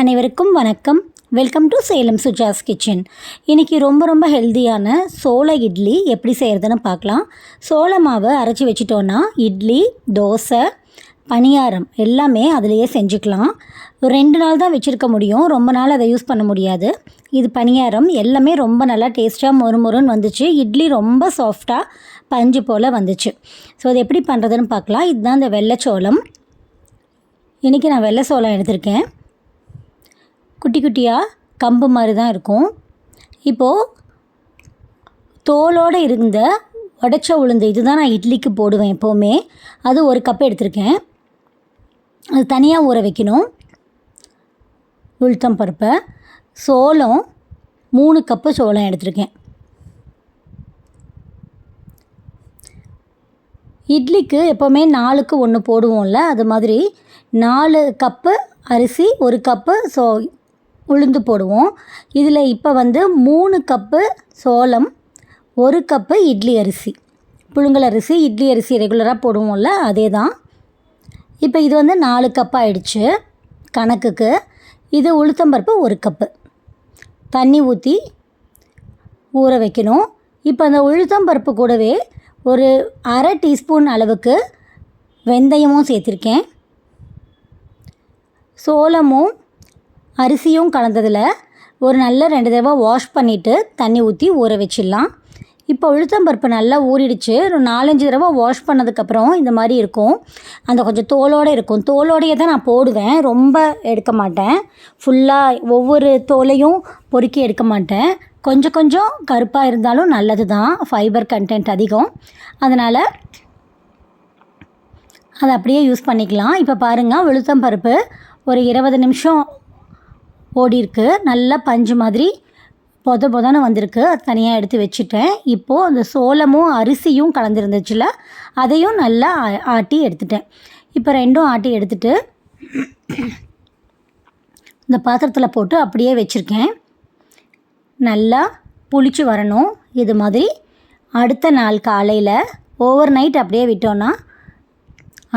அனைவருக்கும் வணக்கம். Welcome to Salem Suja's kitchen இன்றைக்கி ரொம்ப ரொம்ப ஹெல்த்தியான சோள இட்லி எப்படி செய்கிறதுன்னு பார்க்கலாம். சோள மாவை அரைச்சி வச்சிட்டோன்னா இட்லி தோசை பணியாரம் எல்லாமே அதிலேயே செஞ்சுக்கலாம். ஒரு ரெண்டு நாள் தான் வச்சுருக்க முடியும். ரொம்ப நாள் அதை யூஸ் பண்ண முடியாது. இது பணியாரம் எல்லாமே ரொம்ப நல்லா டேஸ்ட்டாக மொறுமொறுன்னு வந்துச்சு. இட்லி ரொம்ப சாஃப்டாக பஞ்சு போல் வந்துச்சு. ஸோ அது எப்படி பண்ணுறதுன்னு பார்க்கலாம். இதுதான் இந்த வெள்ளை சோளம். இன்றைக்கி நான் வெள்ளை சோளம் எடுத்திருக்கேன். குட்டி குட்டியாக கம்பு மாதிரி தான் இருக்கும். இப்போது தோலோடு இருந்த உடச்ச உளுந்து இதுதான் நான் இட்லிக்கு போடுவேன் எப்போவுமே. அது ஒரு கப் எடுத்திருக்கேன். அது தனியாக ஊற வைக்கணும். உளுத்தம் பருப்பை. சோளம் மூணு கப்பு சோளம் எடுத்திருக்கேன். இட்லிக்கு எப்போவுமே நாலுக்கு ஒன்று போடுவோம்ல அது மாதிரி நாலு கப்பு அரிசி ஒரு கப்பு சோ உளுந்து போடுவோம். இதில் இப்போ வந்து மூணு கப்பு சோளம் ஒரு கப்பு இட்லி அரிசி. புழுங்கல் அரிசி இட்லி அரிசி ரெகுலராக போடுவோம்ல அதே தான் இப்போ இது வந்து நாலு கப் ஆயிடுச்சு கணக்குக்கு. இது உளுத்தம்பருப்பு ஒரு கப்பு. தண்ணி ஊற்றி ஊற வைக்கணும். இப்போ அந்த உளுத்தம்பருப்பு கூடவே ஒரு அரை டீஸ்பூன் அளவுக்கு வெந்தயமும் சேர்த்துருக்கேன். சோளமும் அரிசியும் கலந்ததில் ஒரு நல்ல ரெண்டு தடவை வாஷ் பண்ணிவிட்டு தண்ணி ஊற்றி ஊற வச்சிடலாம். இப்போ உளுத்தம்பருப்பு நல்லா ஊறிடுச்சு. ஒரு நாலஞ்சு தடவை வாஷ் பண்ணதுக்கப்புறம் இந்த மாதிரி இருக்கும். அந்த கொஞ்சம் தோலோடு இருக்கும். தோலோடையே தான் நான் போடுவேன். ரொம்ப எடுக்க மாட்டேன். ஃபுல்லாக ஒவ்வொரு தோலையும் பொறுக்கி எடுக்க மாட்டேன். கொஞ்சம் கொஞ்சம் கருப்பாக இருந்தாலும் நல்லது தான் ஃபைபர் கண்டென்ட் அதிகம். அதனால் அதை அப்படியே யூஸ் பண்ணிக்கலாம். இப்போ பாருங்கள் உளுத்தம்பருப்பு ஒரு இருபது நிமிஷம் ஓடிருக்கு நல்லா பஞ்சு மாதிரி பொத பொதன்னு வந்திருக்கு. அது தனியாக எடுத்து வச்சுட்டேன். இப்போது அந்த சோளமும் அரிசியும் கலந்துருந்துச்சுல அதையும் நல்லா ஆ- ஆட்டி எடுத்துட்டேன். இப்போ ரெண்டும் ஆட்டி எடுத்துட்டு இந்த பாத்திரத்தில் போட்டு அப்படியே வச்சுருக்கேன். நல்லா புளிச்சு வரணும். இது மாதிரி அடுத்த நாள் காலையில் ஓவர் நைட் அப்படியே விட்டோன்னா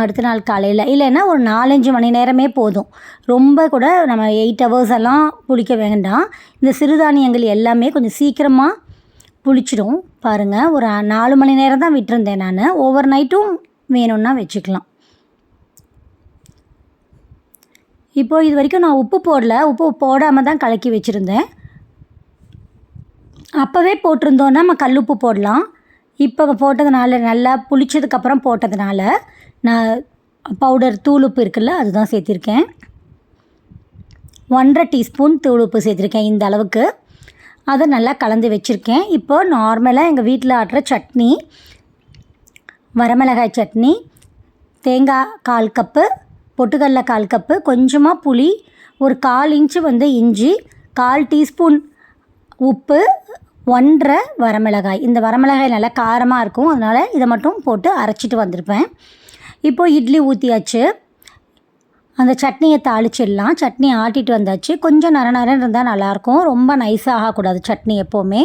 அடுத்த நாள் காலையில். இல்லைன்னா ஒரு நாலஞ்சு மணி நேரமே போதும். ரொம்ப கூட நம்ம எயிட் ஹவர்ஸ் எல்லாம் புளிக்க வேண்டாம். இந்த சிறுதானியங்கள் எல்லாமே கொஞ்சம் சீக்கிரமாக புளிச்சிடும். பாருங்கள் ஒரு நாலு மணி நேரம் தான் விட்டுருந்தேன் நான். ஓவர் நைட்டும் வேணும்னா வச்சுக்கலாம். இப்போது இது வரைக்கும் நான் உப்பு போடல. உப்பு போடாமல் தான் கலக்கி வச்சுருந்தேன். அப்போவே போட்டிருந்தோன்னா நம்ம கல்லுப்பு போடலாம். இப்போ போட்டதுனால நல்லா புளிச்சதுக்கப்புறம் போட்டதுனால நான் பவுடர் தூளுப்பு இருக்குல்ல அதுதான் சேர்த்திருக்கேன். ஒன்றரை டீஸ்பூன் தூளுப்பு சேர்த்துருக்கேன் இந்த அளவுக்கு. அதை நல்லா கலந்து வச்சுருக்கேன். இப்போ நார்மலாக எங்கள் வீட்டில் ஆட்டுற சட்னி வரமிளகாய் சட்னி தேங்காய் கால் கப்பு பொட்டுக்கடல கால் கப்பு கொஞ்சமாக புளி ஒரு கால் இன்ச்சு வந்து இஞ்சி கால் டீஸ்பூன் உப்பு ஒன்றரை வரமிளகாய். இந்த வரமிளகாய் நல்லா காரமாக இருக்கும். அதனால் இதை மட்டும் போட்டு அரைச்சிட்டு வந்திருப்பேன். இப்போது இட்லி ஊற்றியாச்சு அந்த சட்னியை தாளிச்சிடலாம். சட்னி ஆட்டிட்டு வந்தாச்சு. கொஞ்சம் நர நரன்னு இருந்தால் நல்லாயிருக்கும். ரொம்ப நைஸாக ஆகக்கூடாது சட்னி எப்போவுமே.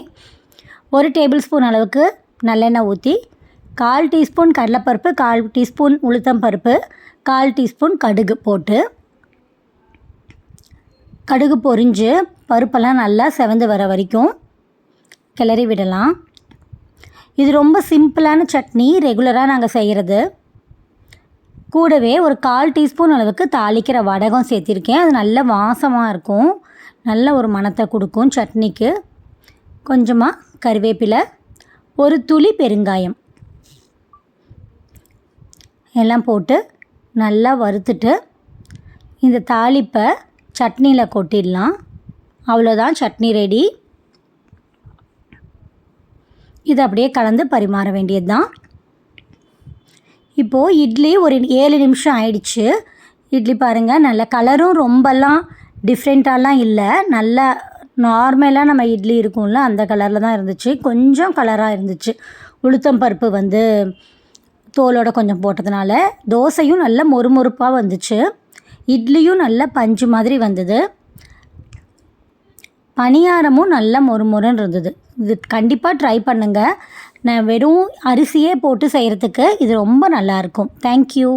ஒரு டேபிள் ஸ்பூன் அளவுக்கு நல்லெண்ணெய் ஊற்றி கால் டீஸ்பூன் கடலைப்பருப்பு கால் டீஸ்பூன் உளுத்தம் பருப்பு கால் டீஸ்பூன் கடுகு போட்டு கடுகு பொரிஞ்சு பருப்பெல்லாம் நல்லா செவந்து வர வரைக்கும் கிளறி விடலாம். இது ரொம்ப சிம்பிளான சட்னி ரெகுலராக நாங்கள் செய்கிறது கூடவே ஒரு கால் டீஸ்பூன் அளவுக்கு தாளிக்கிற வடகம் சேர்த்திருக்கேன். அது நல்ல வாசமாக இருக்கும். நல்ல ஒரு மணத்தை கொடுக்கும் சட்னிக்கு. கொஞ்சமாக கருவேப்பிலை ஒரு துளி பெருங்காயம். எல்லாம் போட்டு நல்லா வறுத்துட்டு இந்த தாளிப்பை சட்னியில் கொட்டிடலாம். அவ்வளோதான் சட்னி ரெடி இது அப்படியே கலந்து பரிமாற வேண்டியது தான் இப்போது இட்லி ஒரு ஏழு நிமிஷம் ஆயிடுச்சு. இட்லி பாருங்கள் நல்ல கலரும் ரொம்பலாம் டிஃப்ரெண்ட்டாலாம் இல்லை. நல்ல நார்மலாக நம்ம இட்லி இருக்கும்ல அந்த கலரில் தான் இருந்துச்சு. கொஞ்சம் கலராக இருந்துச்சு. உளுத்தம் பருப்பு வந்து தோலோட கொஞ்சம் போட்டதுனால தோசையும் நல்ல மொறுமொறுப்பாக வந்துச்சு. இட்லியும் நல்ல பஞ்சு மாதிரி வந்தது. பணியாரமும் நல்ல மொறுமொறுன்னு இருந்தது இது கண்டிப்பாக ட்ரை பண்ணுங்கள் நான் வெறும் அரிசியே போட்டு செய்கிறதுக்கு இது ரொம்ப நல்லாயிருக்கும் தேங்க்யூ